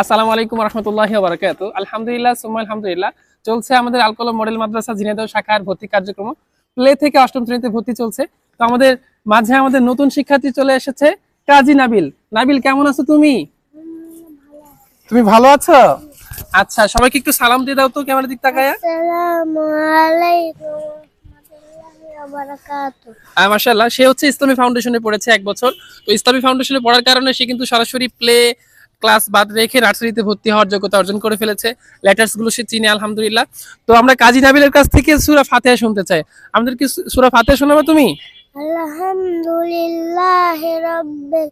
আসসালামু আলাইকুম রহমতুল্লাহ বারকাত আলহামদুলিল্লাহ সুম্মা আলহামদুলিল্লাহ। চলছে আমাদের আলকলম মডেল মাদ্রাসা ঝিনাইদহ শাখার ভর্তি কার্যক্রম। প্লে থেকে অষ্টম শ্রেণীতে ভর্তি চলছে। তো আমাদের মাঝে আমাদের নতুন শিক্ষার্থী চলে এসেছে কাজী নাবিল। নাবিল কেমন আছো তুমি? তুমি ভালো আছো? আচ্ছা সবাইকে একটু সালাম দিয়ে দাও তো ক্যামেরার দিক তাকায়। আসসালামু আলাইকুম সে হচ্ছে ইসলামী ফাউন্ডেশনে পড়েছে এক বছর। তো ইসলামী ফাউন্ডেশনে পড়ার কারণে সে কিন্তু সরাসরি প্লে ক্লাস বাদ রেখে নার্সারিতে ভর্তি হওয়ার যোগ্যতা অর্জন করে ফেলেছে। লেটার্সগুলো সে চিনে, আলহামদুলিল্লাহ। তো আমরা কাজী নাবিলের কাছ থেকে সুরা ফাতেহা শুনতে চাই। আমাদের কি সুরা ফাতেহা শোনাবে তুমি? আলহামদুলিল্লাহি রাব্বিল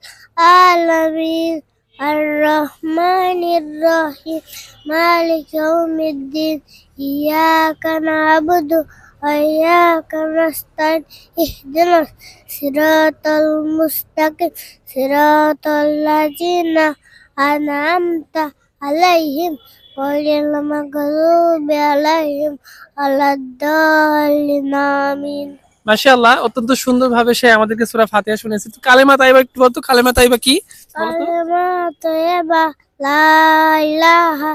আলামিন আর রহমানির রহিম, মালিক ইয়াউমিদ্দিন, ইয়াকা না'বুদু সিরাতাল লাযিনা আন'আমতা আলাইহিম গহাইরিল মাগদুবি আলাইহিম ওয়ালাদ-দাল্লিন আমিন মাশাআল্লাহ অত্যন্ত সুন্দরভাবে সে আমাদেরকে সুরা ফাতিহা শুনেছে তো কালেমা তাইবা একটু বলতো? কালেমা তাইবা কি? কালেমা তয়্যিবা লা ইলাহা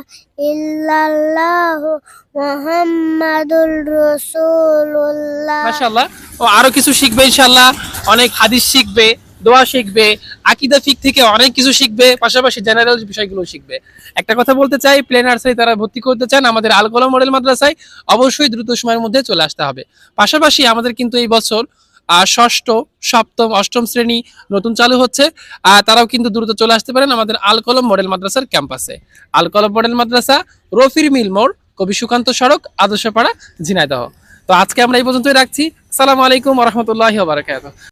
ইল্লাল্লাহু মুহাম্মাদুর রাসূলুল্লাহ। মাশাআল্লাহ ও আরও কিছু শিখবে ইনশাআল্লাহ অনেক হাদিস শিখবে। দোয়া শিখবে, আকিদা ফিক থেকে অনেক কিছু শিখবে, পাশাপাশি জেনারেল বিষয়গুলো শিখবে। একটা কথা বলতে চাই প্লে নার্সারি তারা ভর্তি করতে চান, আমাদের আলকলম মডেল মাদ্রাসায় অবশ্যই দ্রুত সময়ের মধ্যে চলে আসতে হবে। পাশাপাশি আমাদের কিন্তু এই বছর ষষ্ঠ, সপ্তম, অষ্টম শ্রেণি নতুন চালু হচ্ছে। তারাও কিন্তু দ্রুত চলে আসতে পারেন আমাদের আলকলম মডেল মাদ্রাসার ক্যাম্পাসে। আলকলম মডেল মাদ্রাসা, রফির মিল মোড়, কবি সুকান্ত সড়ক, আদর্শপাড়া, ঝিনাইদহ। তো আজকে আমরা এই পর্যন্তই রাখছি। সালাম আলাইকুম রহমতুল্লাহ বারাকাত